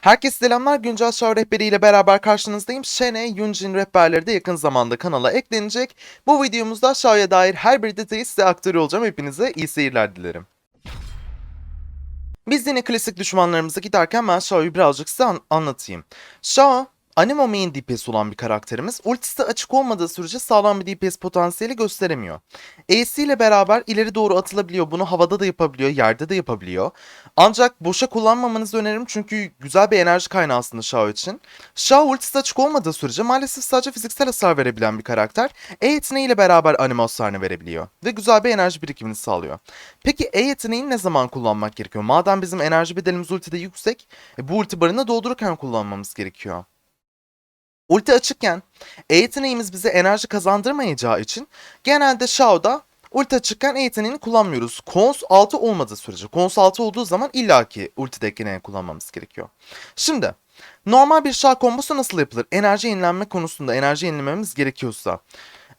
Herkese selamlar. Güncel Show rehberiyle beraber karşınızdayım. Shene, Yunjin rehberleri de yakın zamanda kanala eklenecek. Bu videomuzda Shao'ya dair her bir detayı size aktarıyor olacağım. Hepinize iyi seyirler dilerim. Biz yine klasik düşmanlarımıza giderken ben Shao'yu birazcık size an- anlatayım. Shao, Animo main DPS olan bir karakterimiz. Ultisi açık olmadığı sürece sağlam bir DPS potansiyeli gösteremiyor. AC ile beraber ileri doğru atılabiliyor. Bunu havada da yapabiliyor, yerde de yapabiliyor. Ancak boşa kullanmamanızı öneririm çünkü güzel bir enerji kaynağı aslında Shao için. Shao ultisi açık olmadığı sürece maalesef sadece fiziksel hasar verebilen bir karakter. E yeteneğiyle beraber anime hasarını verebiliyor. Ve güzel bir enerji birikimini sağlıyor. Peki E yeteneğini ne zaman kullanmak gerekiyor? Madem bizim enerji bedelimiz ultide yüksek, e, bu ulti barını doldururken kullanmamız gerekiyor. Ulti açıkken E yeteneğimiz bize enerji kazandırmayacağı için genelde Shao'da ulti açıkken E yeteneğini kullanmıyoruz. Cons 6 olmadığı sürece. Cons 6 olduğu zaman illaki ultideki yeteneği kullanmamız gerekiyor. Şimdi normal bir Shao kombosu nasıl yapılır? Enerji yenilenme konusunda enerji yenilememiz gerekiyorsa.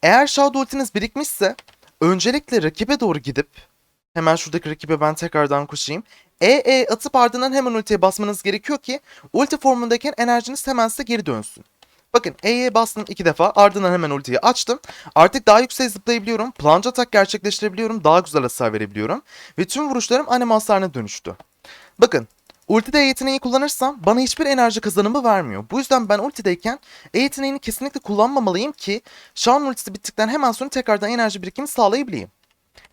Eğer Shao'da ultiniz birikmişse öncelikle rakibe doğru gidip hemen şuradaki rakibe ben tekrardan koşayım. E E atıp ardından hemen ultiye basmanız gerekiyor ki ulti formundayken enerjiniz hemen size geri dönsün. Bakın E'ye bastım iki defa ardından hemen ultiyi açtım. Artık daha yüksek zıplayabiliyorum. Plunge atak gerçekleştirebiliyorum. Daha güzel hasar verebiliyorum. Ve tüm vuruşlarım anime hasarına dönüştü. Bakın ultide E yeteneği kullanırsam bana hiçbir enerji kazanımı vermiyor. Bu yüzden ben ultideyken E yeteneğini kesinlikle kullanmamalıyım ki Shaun ultisi bittikten hemen sonra tekrardan enerji birikimi sağlayabileyim.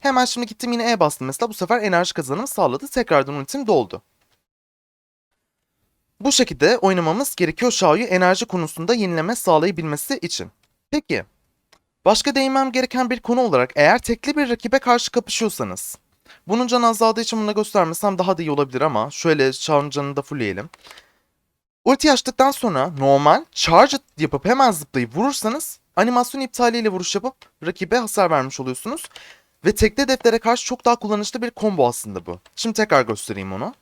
Hemen şimdi gittim yine E bastım mesela bu sefer enerji kazanımı sağladı. Tekrardan ultim doldu. Bu şekilde oynamamız gerekiyor Shao'yu enerji konusunda yenileme sağlayabilmesi için. Peki, başka değinmem gereken bir konu olarak eğer tekli bir rakibe karşı kapışıyorsanız, bunun canı azaldığı için bunu göstermesem daha da iyi olabilir ama şöyle Shao'nun canını da fullleyelim. Ulti açtıktan sonra normal charge yapıp hemen zıplayıp vurursanız animasyon iptaliyle vuruş yapıp rakibe hasar vermiş oluyorsunuz. Ve tekli hedeflere karşı çok daha kullanışlı bir combo aslında bu. Şimdi tekrar göstereyim onu.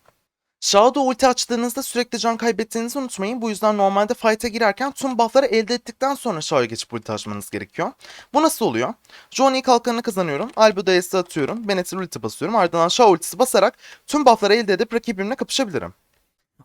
Shao'da ulti açtığınızda sürekli can kaybettiğinizi unutmayın. Bu yüzden normalde fight'a girerken tüm buff'ları elde ettikten sonra Shao'ya geçip ulti açmanız gerekiyor. Bu nasıl oluyor? Johnny kalkanını kazanıyorum. Albedo S'e atıyorum. Bennett'in ulti basıyorum. Ardından Shao ultisi basarak tüm buff'ları elde edip rakibimle kapışabilirim.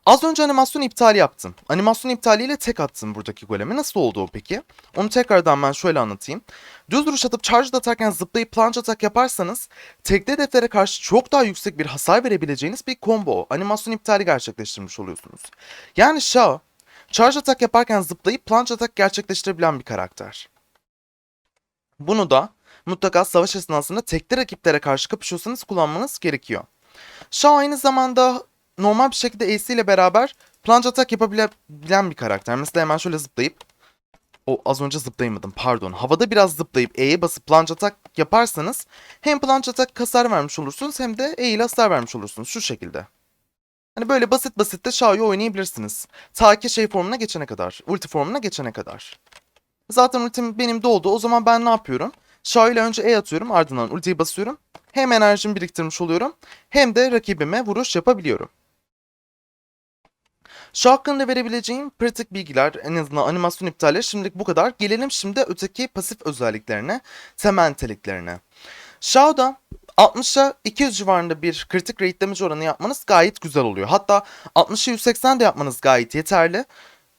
Az önce animasyon iptali yaptım. Animasyon iptaliyle tek attım buradaki golemi. Nasıl oldu o peki? Onu tekrardan ben şöyle anlatayım. Düz duruş atıp charge atarken zıplayıp plunge atak yaparsanız tekli hedeflere karşı çok daha yüksek bir hasar verebileceğiniz bir combo, animasyon iptali gerçekleştirmiş oluyorsunuz. Yani Shao, charge atak yaparken zıplayıp plunge atak gerçekleştirebilen bir karakter. Bunu da mutlaka savaş esnasında tekli rakiplere karşı kapışıyorsanız kullanmanız gerekiyor. Shao aynı zamanda normal bir şekilde AC ile beraber plunge atak yapabilen bir karakter. Mesela hemen şöyle zıplayıp o az önce zıplayamadım pardon. Havada biraz zıplayıp E'ye basıp plunge atak yaparsanız hem plunge atak hasar vermiş olursunuz hem de E ile hasar vermiş olursunuz şu şekilde. Hani böyle basit basit de Shao'yu oynayabilirsiniz. Ta ki şey formuna geçene kadar, ulti formuna geçene kadar. Zaten ultim benim doldu. O zaman ben ne yapıyorum? Shao ile önce E atıyorum ardından ultiyi basıyorum. Hem enerjimi biriktirmiş oluyorum hem de rakibime vuruş yapabiliyorum. Şu hakkında verebileceğim pratik bilgiler, en azından animasyon iptalleri şimdilik bu kadar. Gelelim şimdi öteki pasif özelliklerine, temel niteliklerine. Shao'da 60'a 200 civarında bir kritik rate damage oranı yapmanız gayet güzel oluyor. Hatta 60'a 180 de yapmanız gayet yeterli.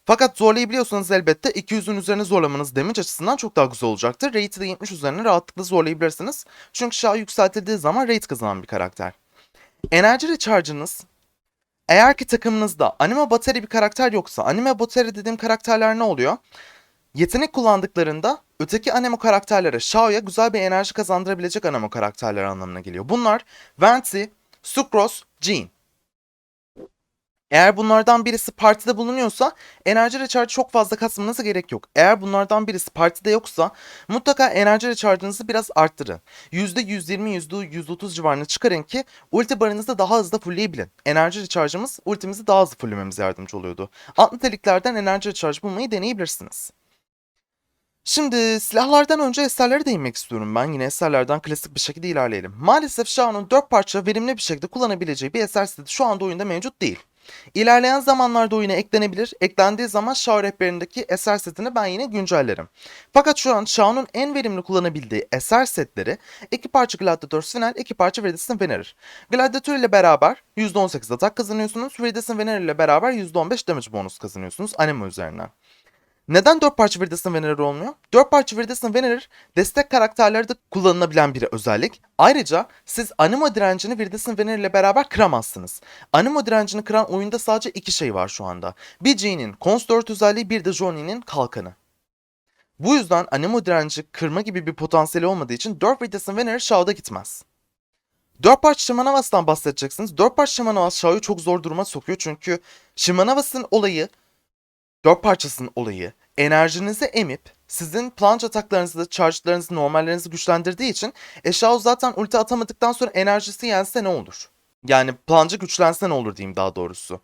Fakat zorlayabiliyorsanız elbette 200'ün üzerine zorlamanız damage açısından çok daha güzel olacaktır. Rate'i de 70 üzerine rahatlıkla zorlayabilirsiniz. Çünkü Shao yükseltildiği zaman rate kazanan bir karakter. Enerji recharge'ınız eğer ki takımınızda anime bateri bir karakter yoksa, anime bateri dediğim karakterler ne oluyor? Yetenek kullandıklarında öteki anemo karakterlere Shao'ya güzel bir enerji kazandırabilecek anemo karakterler anlamına geliyor. Bunlar Venti, Sucrose, Jean. Eğer bunlardan birisi partide bulunuyorsa enerji recharge çok fazla kasmanıza gerek yok. Eğer bunlardan birisi partide yoksa mutlaka enerji recharge'ınızı biraz arttırın. %120, %130 civarına çıkarın ki ulti barınızı daha hızlı fullleyebilin. Enerji recharge'ımız ultimizi daha hızlı fulllememize yardımcı oluyordu. Alt niteliklerden enerji recharge bulmayı deneyebilirsiniz. Şimdi silahlardan önce eserlere değinmek istiyorum ben. Yine eserlerden klasik bir şekilde ilerleyelim. Maalesef Shao'nun 4 parça verimli bir şekilde kullanabileceği bir eser seti şu anda oyunda mevcut değil. İlerleyen zamanlarda oyuna eklenebilir. Eklendiği zaman Shao rehberindeki eser setini ben yine güncellerim. Fakat şu an Shao'nun en verimli kullanabildiği eser setleri iki parça Gladiator Final, iki parça Viridian Venerer. Gladiator ile beraber %18 atak kazanıyorsunuz. Viridian Venerer ile beraber %15 damage bonus kazanıyorsunuz anime üzerinden. Neden 4 parça Viridian Venerer olmuyor? 4 parça Viridian Venerer destek karakterlerde kullanılabilen bir özellik. Ayrıca siz animo direncini Viridian Venerer ile beraber kıramazsınız. Animo direncini kıran oyunda sadece iki şey var şu anda. Bir J'nin Cons 4 özelliği bir de Johnny'nin kalkanı. Bu yüzden animo direnci kırma gibi bir potansiyeli olmadığı için 4 Viridian Venerer Shao'da gitmez. 4 parça Shimanavas'tan bahsedeceksiniz. 4 parça Shimanavas Shao'yu çok zor duruma sokuyor çünkü Shimanavas'ın olayı Dört parçasının olayı enerjinizi emip sizin plunge ataklarınızı, charge'larınızı, normallerinizi güçlendirdiği için Eşao zaten ulti atamadıktan sonra enerjisi yense ne olur? Yani plunge'ı güçlense ne olur diyeyim daha doğrusu.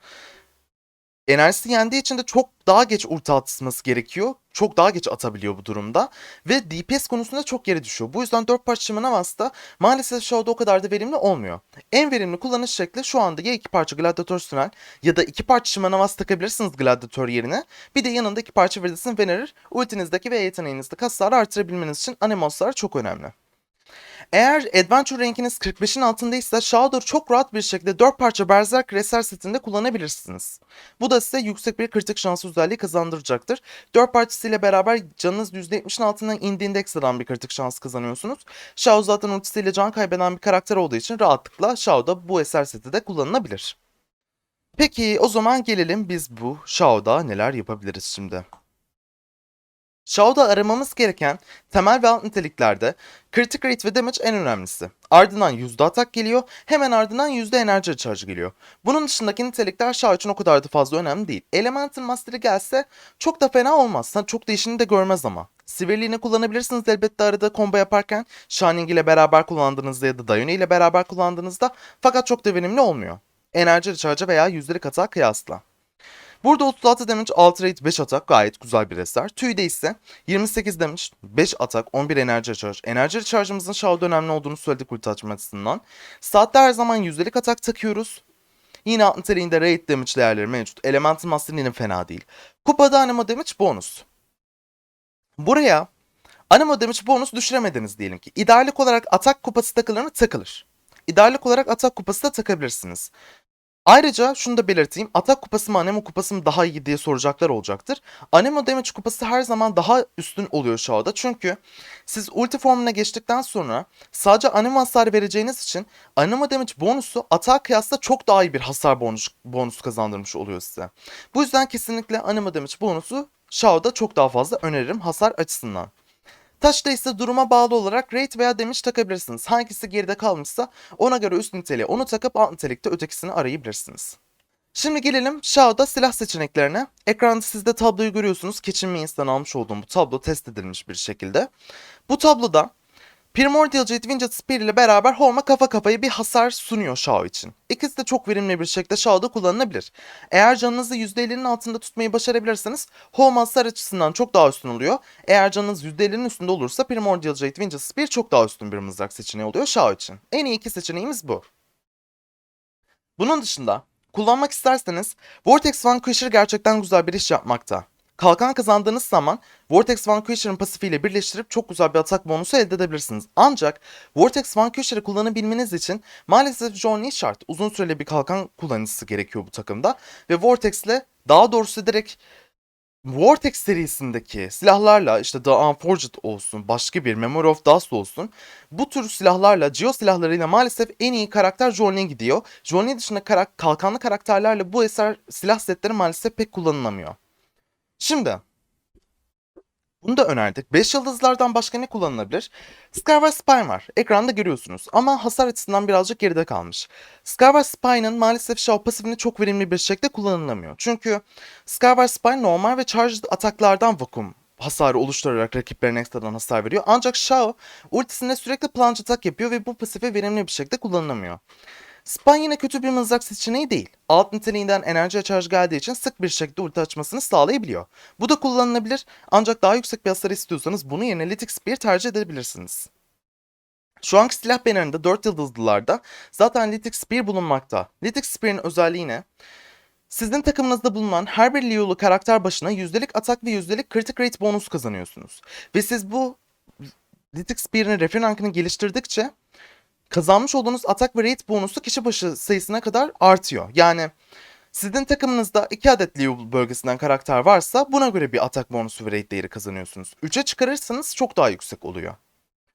Enerjisi yendiği için de çok daha geç ulti atması gerekiyor. Çok daha geç atabiliyor bu durumda. Ve DPS konusunda çok geri düşüyor. Bu yüzden 4 parça Shimanavas'ta maalesef Show'da o kadar da verimli olmuyor. En verimli kullanış şekli şu anda ya 2 parça Gladiator Sunel ya da 2 parça Shimanavas takabilirsiniz Gladiator yerine. Bir de yanında 2 parça Viridian Venerer ultinizdeki ve yeteneğinizdeki hasarı artırabilmeniz için animoslar çok önemli. Eğer Adventure rankiniz 45'in altındaysa Shadow çok rahat bir şekilde 4 parça Berserk Reser setinde kullanabilirsiniz. Bu da size yüksek bir kritik şans özelliği kazandıracaktır. 4 parçasıyla beraber canınız %70'in altından indiğinde ekstradan bir kritik şans kazanıyorsunuz. Shao zaten ultisiyle can kaybeden bir karakter olduğu için rahatlıkla Shao'da bu eser seti de kullanılabilir. Peki o zaman gelelim biz bu Shao'da neler yapabiliriz şimdi. Shao'da aramamız gereken temel ve alt niteliklerde kritik rate ve damage en önemlisi. Ardından yüzde atak geliyor, hemen ardından yüzde enerji charge geliyor. Bunun dışındaki nitelikler Shao için o kadar da fazla önemli değil. Elemental Master'ı gelse çok da fena olmaz. Çok da işini de görmez ama. Sivirliğini kullanabilirsiniz elbette arada combo yaparken. Shining ile beraber kullandığınızda ya da Dayone ile beraber kullandığınızda fakat çok da verimli olmuyor. Enerji recharge'a veya yüzdelik atağa kıyasla. Burada 36 damage, 6 rate, 5 atak gayet güzel bir eser. Tüyde ise 28 damage, 5 atak, 11 enerji charge. Enerji charge'ımızın Shadow'da önemli olduğunu söyledik ulti açma. Saatte her zaman yüzdelik atak takıyoruz. Yine niteliğinde rate damage değerleri mevcut. Elemental Master'ın yine fena değil. Kupada animo damage bonus. Buraya animo damage bonus düşüremediniz diyelim ki. İdeallik olarak atak kupası takılır mı? Takılır. İdeallik olarak atak kupası da takabilirsiniz. Ayrıca şunu da belirteyim. Atak kupası mı Anemo kupası mı daha iyi diye soracaklar olacaktır. Anemo Damage kupası her zaman daha üstün oluyor Shao'da. Çünkü siz ulti formuna geçtikten sonra sadece Anemo hasar vereceğiniz için Anemo Damage bonusu atağa kıyasla çok daha iyi bir hasar bonus, bonus kazandırmış oluyor size. Bu yüzden kesinlikle Anemo Damage bonusu Shao'da çok daha fazla öneririm hasar açısından. Taşta ise duruma bağlı olarak rate veya damage takabilirsiniz. Hangisi geride kalmışsa ona göre üst niteliğe onu takıp alt nitelikte ötekisini arayabilirsiniz. Şimdi gelelim Shao'da silah seçeneklerine. Ekranda siz de tabloyu görüyorsunuz. Kitchen Means'ten almış olduğum bu tablo test edilmiş bir şekilde. Bu tabloda Primordial Jet Winged Spear ile beraber Holm'a kafa kafaya bir hasar sunuyor Shao için. İkisi de çok verimli bir şekilde Shao'da kullanılabilir. Eğer canınızı %50'nin altında tutmayı başarabilirseniz Holm hasar açısından çok daha üstün oluyor. Eğer canınız %50'nin üstünde olursa Primordial Jet Winged Spear çok daha üstün bir mızrak seçeneği oluyor Shao için. En iyi iki seçeneğimiz bu. Bunun dışında kullanmak isterseniz Vortex Vanquisher gerçekten güzel bir iş yapmakta. Kalkan kazandığınız zaman Vortex Vanquisher'ın pasifiyle birleştirip çok güzel bir atak bonusu elde edebilirsiniz. Ancak Vortex Vanquisher'ı kullanabilmeniz için maalesef Johnny şart. Uzun süreli bir kalkan kullanıcısı gerekiyor bu takımda. Ve Vortex ile daha doğrusu direkt Vortex serisindeki silahlarla işte The Unforged olsun, başka bir Memory of Dust olsun bu tür silahlarla, Geo silahlarıyla maalesef en iyi karakter Johnny gidiyor. Johnny dışında karak kalkanlı karakterlerle bu eser silah setleri maalesef pek kullanılamıyor. Şimdi bunu da önerdik. 5 yıldızlardan başka ne kullanılabilir? Skyward Spine var. Ekranda görüyorsunuz. Ama hasar açısından birazcık geride kalmış. Skyward Spine'ın maalesef Shao pasifini çok verimli bir şekilde kullanılamıyor. Çünkü Skyward Spine normal ve charged ataklardan vakum hasarı oluşturarak rakiplerine ekstradan hasar veriyor. Ancak Shao ultisinde sürekli plunge atak yapıyor ve bu pasifi verimli bir şekilde kullanılamıyor. Spine yine kötü bir mızrak seçeneği değil. Alt niteliğinden enerji charge geldiği için sık bir şekilde ulti açmasını sağlayabiliyor. Bu da kullanılabilir ancak daha yüksek bir hasar istiyorsanız bunu yerine Lithic Spear tercih edebilirsiniz. Şu anki silah bannerinde 4 yıldızlılarda zaten Lithic Spear bulunmakta. Lithic Spear'in özelliği ne? Sizin takımınızda bulunan her bir Liu'lu karakter başına yüzdelik atak ve yüzdelik critic rate bonus kazanıyorsunuz. Ve siz bu Litic Spear'ın refren rankını geliştirdikçe kazanmış olduğunuz atak ve rate bonusu kişi başı sayısına kadar artıyor. Yani sizin takımınızda 2 adet Liu bölgesinden karakter varsa buna göre bir atak bonusu ve rate değeri kazanıyorsunuz. 3'e çıkarırsanız çok daha yüksek oluyor.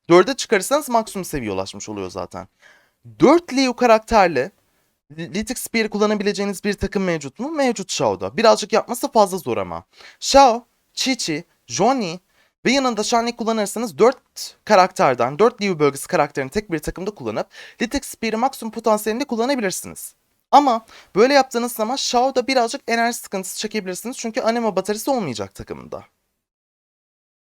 4'e çıkarırsanız maksimum seviye ulaşmış oluyor zaten. 4 Liu karakterle Litic Spear'ı kullanabileceğiniz bir takım mevcut mu? Mevcut Shao'da. Birazcık yapması fazla zor ama. Shao, Chi-Chi, Johnny ve yanında Shani kullanırsanız 4 karakterden, 4 Liu bölgesi karakterini tek bir takımda kullanıp Litic Spear'ı maksimum potansiyelinde kullanabilirsiniz. Ama böyle yaptığınız zaman Shao'da birazcık enerji sıkıntısı çekebilirsiniz çünkü anima bataryası olmayacak takımında.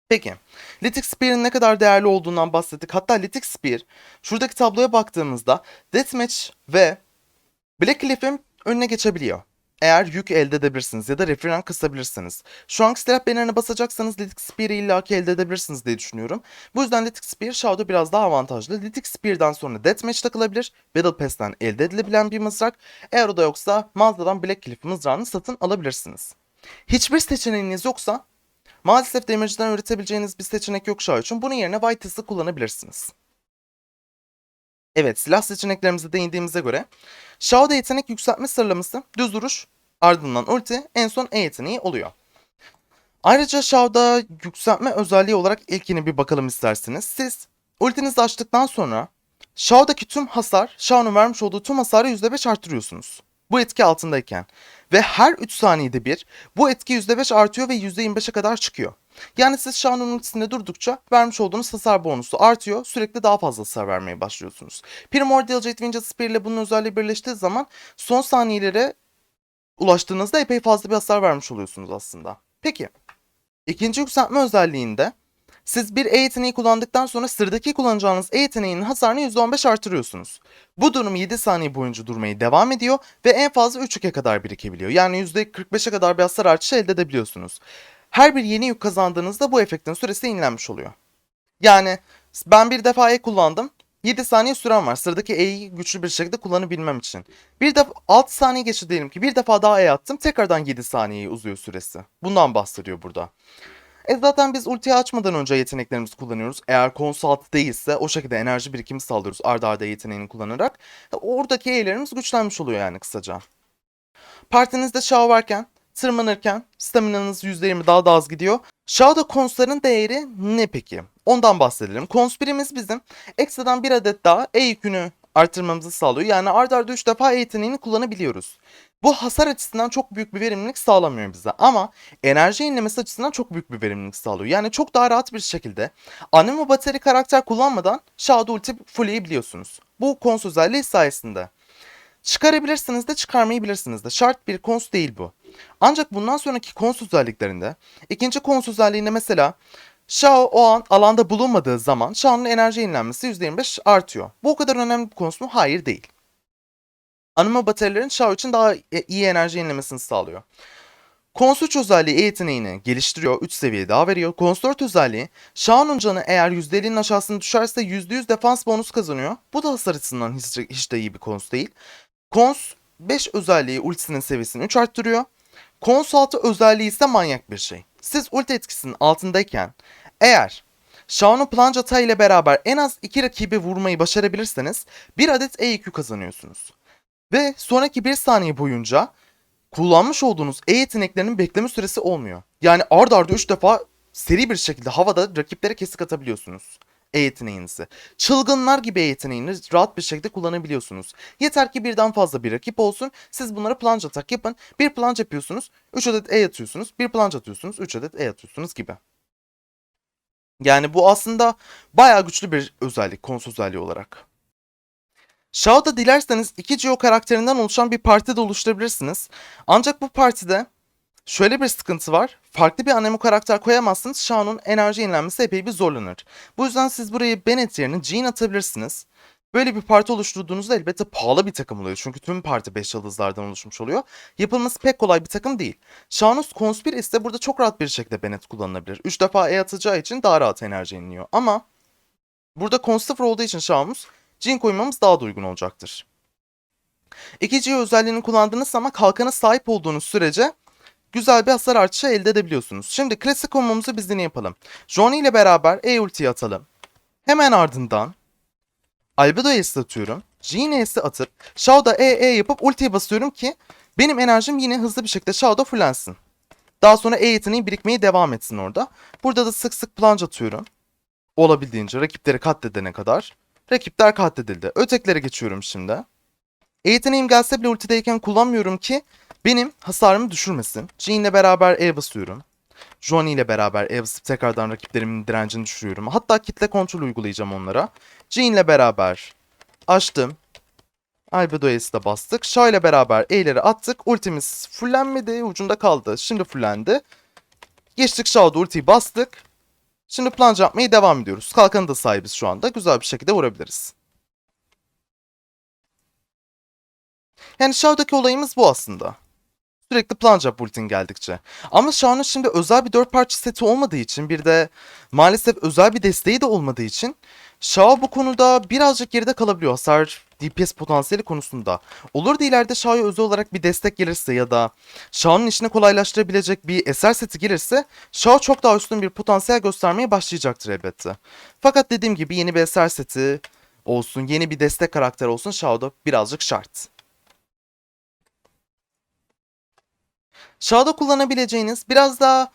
Peki, Litic Spear'ın ne kadar değerli olduğundan bahsettik. Hatta Litic Spear, şuradaki tabloya baktığımızda Deathmatch ve Black Cliff'in önüne geçebiliyor. Eğer yük elde edebilirsiniz ya da referen kısabilirsiniz. Şu anki silah bannerine basacaksanız Litic Spear'ı illaki elde edebilirsiniz diye düşünüyorum. Bu yüzden Litic Spear Shadow'da biraz daha avantajlı. Litic Spear'dan sonra Deathmatch takılabilir. Battle Pass'ten elde edilebilen bir mızrak. Eğer o da yoksa mağazadan Black Cliff mızrağını satın alabilirsiniz. Hiçbir seçeneğiniz yoksa maalesef damage'den üretebileceğiniz bir seçenek yok Shao için. Bunun yerine Whitelist'ı kullanabilirsiniz. Evet silah seçeneklerimize değindiğimize göre Shao'da yetenek yükseltme sıralaması düz duruş, ardından ulti, en son E yeteneği oluyor. Ayrıca Shao'da yükseltme özelliği olarak ilkini bir bakalım isterseniz. Siz ultinizi açtıktan sonra Shao'daki tüm hasar, Shao'nun vermiş olduğu tüm hasarı %5 arttırıyorsunuz. Bu etki altındayken. Ve her 3 saniyede bir bu etki %5 artıyor ve %25'e kadar çıkıyor. Yani siz Shao'nun ultisinde durdukça vermiş olduğunuz hasar bonusu artıyor. Sürekli daha fazla hasar vermeye başlıyorsunuz. Primordial Jet Ninja Spear ile bunun özelliği birleştiği zaman son saniyelere ulaştığınızda epey fazla bir hasar vermiş oluyorsunuz aslında. Peki. ikinci yükseltme özelliğinde siz bir E yeteneği kullandıktan sonra sıradaki kullanacağınız E yeteneğinin hasarını %15 artırıyorsunuz. Bu durum 7 saniye boyunca durmayı devam ediyor ve en fazla 3 yüke kadar birikebiliyor. Yani %45'e kadar bir hasar artışı elde edebiliyorsunuz. Her bir yeni yük kazandığınızda bu efektin süresi yenilenmiş oluyor. Yani ben bir defa E kullandım. 7 saniye süren var. Sıradaki E'yi güçlü bir şekilde kullanabilmem için. Bir de 6 saniye geçti diyelim ki bir defa daha E attım. Tekrardan 7 saniye uzuyor süresi. Bundan bahsediyor burada. E zaten biz ultiyi açmadan önce yeteneklerimizi kullanıyoruz. Eğer konsult değilse o şekilde enerji birikimi sağlıyoruz arda arda yeteneğini kullanarak. Oradaki E'lerimiz güçlenmiş oluyor yani kısaca. Partinizde Shao varken, tırmanırken staminanız %20 daha da az gidiyor. Shao'da konsların değeri ne peki? Ondan bahsedelim. Kons birimiz bizim ekstradan bir adet daha E yükünü artırmamızı sağlıyor. Yani arda arda 3 defa E yeteneğini kullanabiliyoruz. Bu hasar açısından çok büyük bir verimlilik sağlamıyor bize ama enerji yenilemesi açısından çok büyük bir verimlilik sağlıyor. Yani çok daha rahat bir şekilde anima bateri karakter kullanmadan Shadow ulti fullleyebiliyorsunuz. Bu kons özelliği sayesinde. Çıkarabilirsiniz de çıkarmayabilirsiniz de. Şart bir kons değil bu. Ancak bundan sonraki kons özelliklerinde ikinci kons özelliğinde mesela Shao o an alanda bulunmadığı zaman Shao'nun enerji yenilenmesi %25 artıyor. Bu o kadar önemli bir kons mu? Hayır değil. Anima baterilerin Shao için daha iyi enerji yenilemesini sağlıyor. Kons 3 özelliği E yeteneğini geliştiriyor, 3 seviye daha veriyor. Kons 4 özelliği Shao'nun canı eğer %50'nin aşağısına düşerse %100 defans bonus kazanıyor. Bu da hasar açısından hiç, hiç de iyi bir kons değil. Kons 5 özelliği ultisinin seviyesini 3 arttırıyor. Kons 6 özelliği ise manyak bir şey. Siz ulti etkisinin altındayken eğer Shao'nun plunge atağı ile beraber en az 2 rakibi vurmayı başarabilirseniz bir adet E yükü kazanıyorsunuz. Ve sonraki 1 saniye boyunca kullanmış olduğunuz E yeteneklerinin bekleme süresi olmuyor. Yani ard arda 3 defa seri bir şekilde havada rakiplere kesik atabiliyorsunuz. E yeteneğinizi. Çılgınlar gibi E yeteneğini rahat bir şekilde kullanabiliyorsunuz. Yeter ki birden fazla bir rakip olsun. Siz bunlara plunge atak yapın. Bir plunge yapıyorsunuz. 3 adet E atıyorsunuz. Bir plunge atıyorsunuz. 3 adet E atıyorsunuz gibi. Yani bu aslında bayağı güçlü bir özellik. Kons özelliği olarak. Shao'da dilerseniz iki Geo karakterinden oluşan bir parti de oluşturabilirsiniz. Ancak bu partide şöyle bir sıkıntı var. Farklı bir anemo karakter koyamazsınız. Shao'nun enerji yenilenmesi epey bir zorlanır. Bu yüzden siz buraya Bennett yerine Jean atabilirsiniz. Böyle bir parti oluşturduğunuzda elbette pahalı bir takım oluyor. Çünkü tüm parti 5 yıldızlardan oluşmuş oluyor. Yapılması pek kolay bir takım değil. Shao'nun Conspir ise burada çok rahat bir şekilde Bennett kullanılabilir. 3 defa E atacağı için daha rahat enerji yeniliyor. Ama burada Constifer olduğu için Shao'muz Jin koymamız daha da uygun olacaktır. İkinci özelliğini kullandığınız zaman kalkana sahip olduğunuz sürece güzel bir hasar artışı elde edebiliyorsunuz. Şimdi klasik kombomuzu biz yine yapalım. Johnny ile beraber E ultiyi atalım. Hemen ardından Albedo Ace atıyorum. Jean Ace'i atıp Shao'da E E yapıp ultiyi basıyorum ki benim enerjim yine hızlı bir şekilde Shao'da fullensin. Daha sonra E yeteneği birikmeye devam etsin orada. Burada da sık sık plunge atıyorum. Olabildiğince rakipleri katledene kadar. Rakipler katledildi. Ötekilere geçiyorum şimdi. E yeteneğim gelse bile ultideyken kullanmıyorum ki benim hasarımı düşürmesin. Jean ile beraber E basıyorum. Johnny ile beraber E basıp tekrardan rakiplerimin direncini düşürüyorum. Hatta kitle kontrol uygulayacağım onlara. Jean ile beraber açtım. Albedo Ace'i de bastık. Shaw ile beraber E'leri attık. Ultimiz fullenmedi. Ucunda kaldı. Şimdi fullendi. Geçtik Shaw'da ultiyi bastık. Şimdi plunge yapmaya devam ediyoruz. Kalkanı da sahibiz şu anda. Güzel bir şekilde vurabiliriz. Yani Shaw'daki olayımız bu aslında. Sürekli plunge up geldikçe. Ama Shaw'nın şimdi özel bir 4 parça seti olmadığı için bir de maalesef özel bir desteği de olmadığı için Shaw bu konuda birazcık geride kalabiliyor hasar DPS potansiyeli konusunda. Olur da ileride Shaw'ya özel olarak bir destek gelirse ya da Shaw'nın işini kolaylaştırabilecek bir eser seti gelirse Shaw çok daha üstün bir potansiyel göstermeye başlayacaktır elbette. Fakat dediğim gibi yeni bir eser seti olsun, yeni bir destek karakter olsun Shaw'da birazcık şart. Shaw'da kullanabileceğiniz biraz daha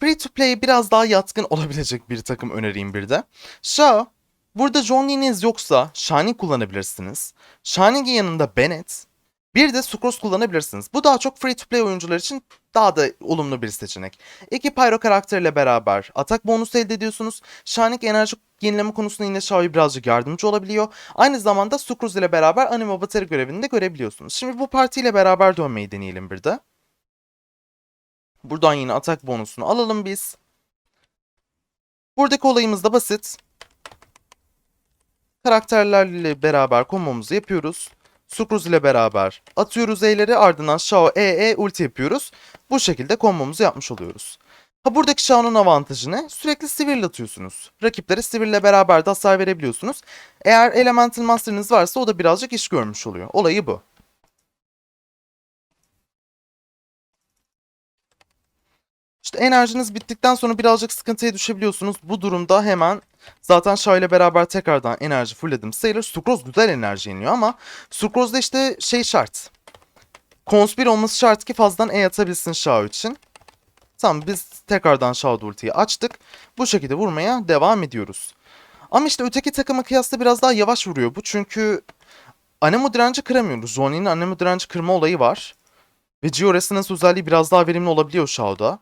free to play biraz daha yatkın olabilecek bir takım önereyim bir de. Shaw Burada Johnny'niz yoksa Shining kullanabilirsiniz. Shining'in yanında Bennett. Bir de Sucrose kullanabilirsiniz. Bu daha çok free to play oyuncular için daha da olumlu bir seçenek. İki Pyro karakteriyle beraber atak bonusu elde ediyorsunuz. Shining enerji yenileme konusunda yine Shaw'ya birazcık yardımcı olabiliyor. Aynı zamanda Sucrose ile beraber Anima Battery görevini de görebiliyorsunuz. Şimdi bu partiyle beraber dönmeyi deneyelim bir de. Buradan yine atak bonusunu alalım biz. Buradaki olayımız da basit. Karakterlerle beraber kombomuzu yapıyoruz. Sukruz ile beraber atıyoruz E'leri ardından Shao E E ulti yapıyoruz. Bu şekilde kombomuzu yapmış oluyoruz. Ha buradaki Shao'nun avantajı ne? Sürekli Sivir atıyorsunuz. Rakiplere Sivir ile beraber de hasar verebiliyorsunuz. Eğer Elemental Master'ınız varsa o da birazcık iş görmüş oluyor. Olayı bu. İşte enerjiniz bittikten sonra birazcık sıkıntıya düşebiliyorsunuz. Bu durumda hemen zaten Shaw ile beraber tekrardan enerji fullledim sayılır. Sucrose güzel enerji yeniyor ama Sucrose'da işte şey şart. 1 olması şart ki fazladan E atabilsin Shaw için. Tamam biz tekrardan Shaw ultiyi açtık. Bu şekilde vurmaya devam ediyoruz. Ama işte öteki takıma kıyasla biraz daha yavaş vuruyor bu. Çünkü Anemo direnci kıramıyoruz. Zonin'in Anemo direnci kırma olayı var. Ve Geo Resonance özelliği biraz daha verimli olabiliyor Shaw'da.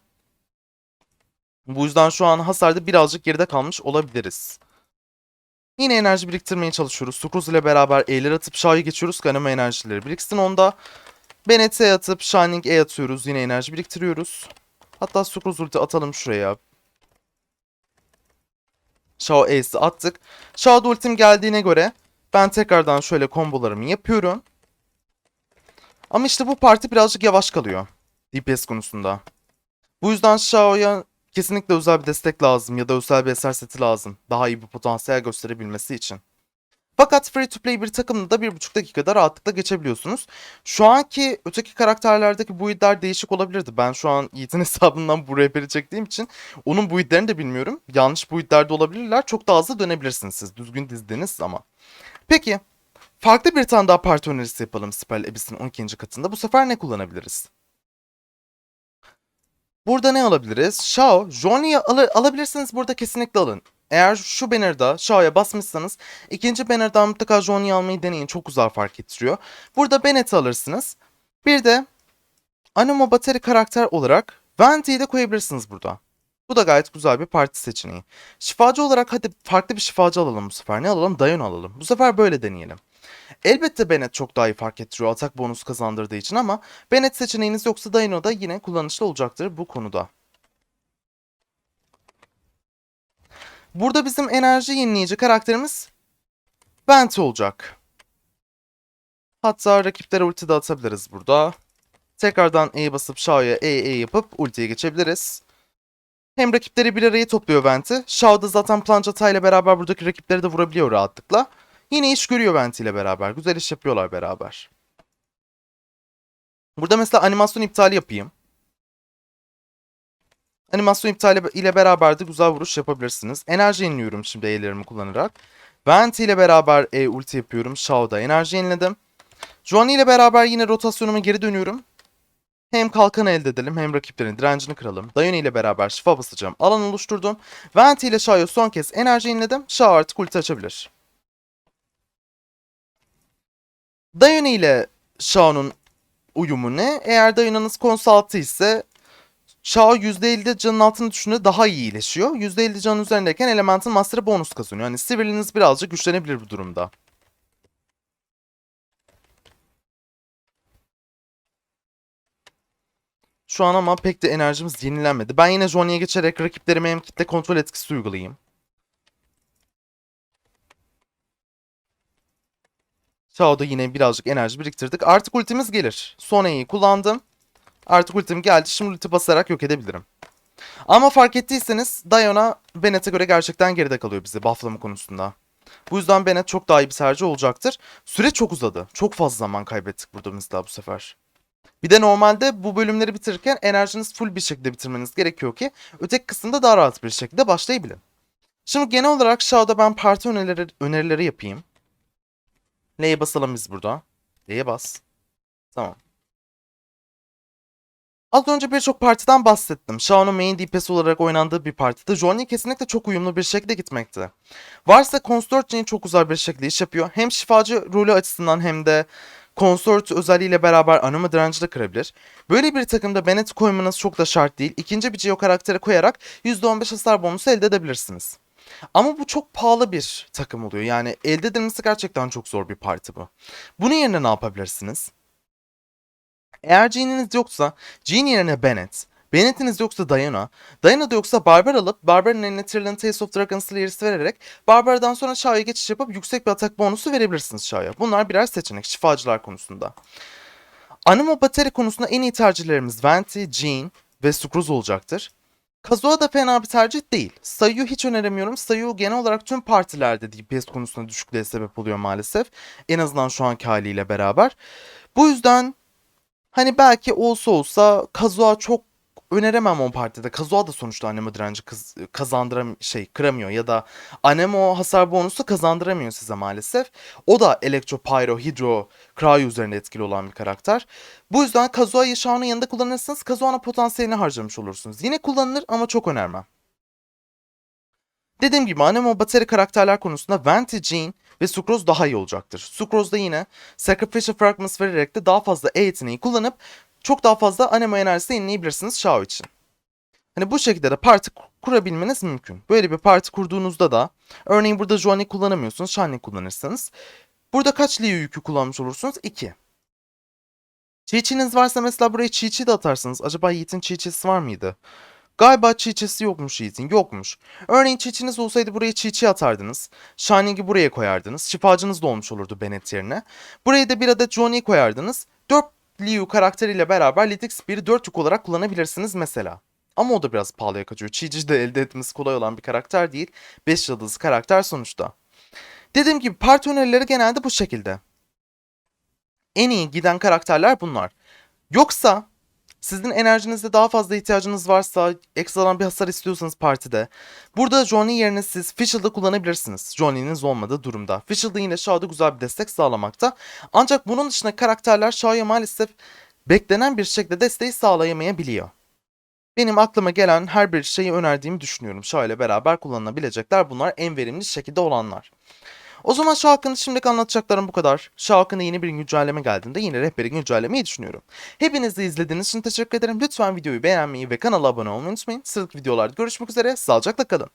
Bu yüzden şu an hasarda birazcık geride kalmış olabiliriz. Yine enerji biriktirmeye çalışıyoruz. Sukruz ile beraber E'leri atıp Shaw'ya geçiyoruz. Kanama enerjileri biriksin onda. Bennett'e atıp Shining E atıyoruz. Yine enerji biriktiriyoruz. Hatta Sukruz ulti atalım şuraya. Shaw Ace'i attık. Shaw ultim geldiğine göre ben tekrardan şöyle kombolarımı yapıyorum. Ama işte bu parti birazcık yavaş kalıyor. DPS konusunda. Bu yüzden Shao'ya kesinlikle özel bir destek lazım ya da özel bir eser seti lazım. Daha iyi bir potansiyel gösterebilmesi için. Fakat free to play bir takımda da 1.5 dakikada rahatlıkla geçebiliyorsunuz. Şu anki öteki karakterlerdeki build'ler değişik olabilirdi. Ben şu an Yiğit'in hesabından bu rehberi çektiğim için onun build'lerini de bilmiyorum. Yanlış build'lerde olabilirler. Çok daha hızlı dönebilirsiniz siz düzgün dizdiğiniz zaman. Peki farklı bir tane daha parti önerisi yapalım Spell Abyss'in 12. katında. Bu sefer ne kullanabiliriz? Burada ne alabiliriz? Shao, Johnny'yi al alabilirsiniz burada kesinlikle alın. Eğer şu banner'da Shao'ya basmışsanız ikinci banner'dan mutlaka Johnny'yi almayı deneyin. Çok güzel fark ettiriyor. Burada Bennett'i alırsınız. Bir de Animo Battery karakter olarak Venti'yi de koyabilirsiniz burada. Bu da gayet güzel bir parti seçeneği. Şifacı olarak hadi farklı bir şifacı alalım bu sefer. Ne alalım? Dayon alalım. Bu sefer böyle deneyelim. Elbette Bennett çok daha iyi fark ettiriyor atak bonus kazandırdığı için ama Bennett seçeneğiniz yoksa Dino da yine kullanışlı olacaktır bu konuda. Burada bizim enerji yenileyici karakterimiz Venti olacak. Hatta rakiplere ulti de atabiliriz burada. Tekrardan E basıp Shao'ya E E yapıp ultiye geçebiliriz. Hem rakipleri bir araya topluyor Venti. Shao da zaten plunge atayla beraber buradaki rakipleri de vurabiliyor rahatlıkla. Yine iş görüyor Venti ile beraber. Güzel iş yapıyorlar beraber. Burada mesela animasyon iptali yapayım. Animasyon iptali ile beraber de güzel vuruş yapabilirsiniz. Enerji yeniliyorum şimdi E'lerimi kullanarak. Venti ile beraber E ulti yapıyorum. Shao'da enerji yeniledim. Johnny ile beraber yine rotasyonuma geri dönüyorum. Hem kalkanı elde edelim hem rakiplerin direncini kıralım. Dayon ile beraber şifa basacağım. Alan oluşturdum. Venti ile Shao'ya son kez enerji yeniledim. Shao artık ulti açabilir. Dayon ile Shao'nun uyumu ne? Eğer Dayon'unuz konsaltı ise Shao %50'de canın altına düşünce daha iyi iyileşiyor. %50 canın üzerindeyken Elemental Master'a bonus kazanıyor. Yani siviliniz birazcık güçlenebilir bu durumda. Şu an ama pek de enerjimiz yenilenmedi. Ben yine Johnny'ye geçerek rakiplerime hem kitle kontrol etkisi uygulayayım. Shao'da yine birazcık enerji biriktirdik. Artık ultimiz gelir. Son E'yi kullandım. Artık ultim geldi. Şimdi ulti basarak yok edebilirim. Ama fark ettiyseniz Diana Bennett'e göre gerçekten geride kalıyor bizi bufflama konusunda. Bu yüzden Bennett çok daha iyi bir tercih olacaktır. Süre çok uzadı. Çok fazla zaman kaybettik burada mesela bu sefer. Bir de normalde bu bölümleri bitirirken enerjiniz full bir şekilde bitirmeniz gerekiyor ki öteki kısımda daha rahat bir şekilde başlayabilin. Şimdi genel olarak Shadow'da ben parti önerileri, önerileri yapayım. L'ye basalım biz burada. L'ye bas. Tamam. Az önce birçok partiden bahsettim. Shao'nun main DPS olarak oynandığı bir partide Johnny kesinlikle çok uyumlu bir şekilde gitmekte. Varsa Consort Jin çok güzel bir şekilde iş yapıyor. Hem şifacı rolü açısından hem de Consort özelliğiyle beraber anima direnci de kırabilir. Böyle bir takımda Bennett koymanız çok da şart değil. İkinci bir Geo karakteri koyarak %15 hasar bonusu elde edebilirsiniz. Ama bu çok pahalı bir takım oluyor. Yani elde edilmesi gerçekten çok zor bir parti bu. Bunun yerine ne yapabilirsiniz? Eğer Jean'iniz yoksa Jean yerine Bennett, Bennett'iniz yoksa Diana, Diana'da yoksa Barber alıp Barber'ın eline Trillion Tales of Dragon Slayer'sı vererek Barber'dan sonra Shao'ya geçiş yapıp yüksek bir atak bonusu verebilirsiniz Shao'ya. Bunlar birer seçenek şifacılar konusunda. Animo Battery konusunda en iyi tercihlerimiz Venti, Jean ve Sucrose olacaktır. Kazuha da fena bir tercih değil. Sayu hiç öneremiyorum. Sayu genel olarak tüm partilerde DPS konusunda düşüklüğe sebep oluyor maalesef. En azından şu anki haliyle beraber. Bu yüzden Hani belki olsa olsa Kazuha çok öneremem o partide. Kazuha da sonuçta Anemo direnci kaz kazandıram şey kıramıyor ya da Anemo hasar bonusu kazandıramıyor size maalesef. O da Electro, Pyro, Hydro, Cryo üzerinde etkili olan bir karakter. Bu yüzden Kazuha'yı Shao'nun yanında kullanırsanız Kazuha'nın potansiyelini harcamış olursunuz. Yine kullanılır ama çok önermem. Dediğim gibi Anemo bateri karakterler konusunda Venti, Jean ve Sucrose daha iyi olacaktır. Sucrose'da yine Sacrificial Fragments vererek de daha fazla E yeteneği kullanıp çok daha fazla Anemo enerjisi yenileyebilirsiniz Shao için. Hani bu şekilde de parti kurabilmeniz mümkün. Böyle bir parti kurduğunuzda da örneğin burada Joanny kullanamıyorsunuz, Shani kullanırsınız. Burada kaç Liu yükü kullanmış olursunuz? 2. Çiğçiniz varsa mesela buraya Çiğçi de atarsınız. Acaba Yiğit'in Çiğçisi var mıydı? Galiba çiçesi yokmuş Yiğit'in. Yokmuş. Örneğin çiçiniz olsaydı buraya çiçi atardınız. Shining'i buraya koyardınız. Şifacınız da olmuş olurdu Bennett yerine. Buraya da bir adet Johnny koyardınız. 4 Liu karakteriyle beraber Litix 1'i 4 yük olarak kullanabilirsiniz mesela. Ama o da biraz pahalıya kaçıyor. Çiğci de elde etmesi kolay olan bir karakter değil. 5 yıldız karakter sonuçta. Dediğim gibi parti önerileri genelde bu şekilde. En iyi giden karakterler bunlar. Yoksa sizin enerjinizde daha fazla ihtiyacınız varsa, ekstradan bir hasar istiyorsanız partide. Burada Johnny yerine siz Fischl'da kullanabilirsiniz. Johnny'niz olmadığı durumda. Fischl'da yine Shao'da güzel bir destek sağlamakta. Ancak bunun dışında karakterler Shao'ya maalesef beklenen bir şekilde desteği sağlayamayabiliyor. Benim aklıma gelen her bir şeyi önerdiğimi düşünüyorum. Shao ile beraber kullanılabilecekler. Bunlar en verimli şekilde olanlar. O zaman hakkında şimdilik anlatacaklarım bu kadar. Hakkında yeni bir güncelleme geldiğinde yine rehberi güncellemeyi düşünüyorum. Hepinizi izlediğiniz için teşekkür ederim. Lütfen videoyu beğenmeyi ve kanala abone olmayı unutmayın. Sıradaki videolarda görüşmek üzere. Sağlıcakla kalın.